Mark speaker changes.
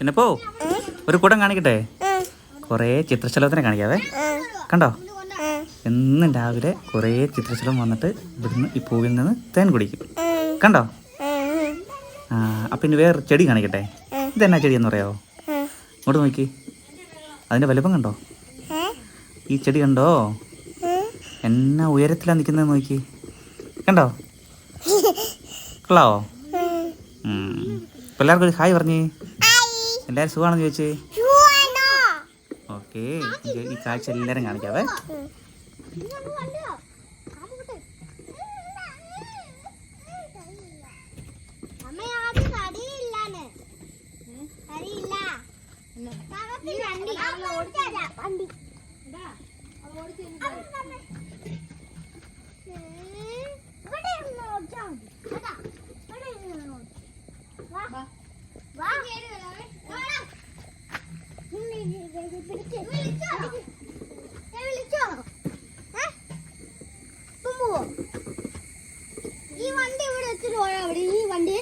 Speaker 1: പിന്നെ പോ. ഒരു കൂടം കാണിക്കട്ടെ? കുറേ ചിത്രശലഭത്തിനെ കാണിക്കാവേ. കണ്ടോ? എന്നും രാവിലെ കുറേ ചിത്രശലം വന്നിട്ട് ഇവിടുന്ന് ഈ പൂവിൽ നിന്ന് തേൻ കുടിക്കും. കണ്ടോ? ആ അപ്പം ഇനി വേറെ ചെടി കാണിക്കട്ടെ? ഇതെന്നാ ചെടിയെന്ന് പറയാമോ ഇങ്ങോട്ട് നോക്കി. അതിന്റെ വലുപ്പം കണ്ടോ? ഈ ചെടി കണ്ടോ? എന്നാ ഉയരത്തിലാണ് നിൽക്കുന്നത് നോക്കി. കണ്ടോ? കൊള്ളാവോ? ഒരു ഹായ് പറഞ്ഞേ. എല്ലാവരും സുഖമാണെന്ന് ചോദിച്ചേ ഓക്കെ ഈ കാഴ്ച എല്ലാവരും കാണിക്കാവേ
Speaker 2: കടിയില്ല ഈ വണ്ടി ഇവിടെ വെച്ചിട്ട് പോയാ അവിടെ ഈ വണ്ടി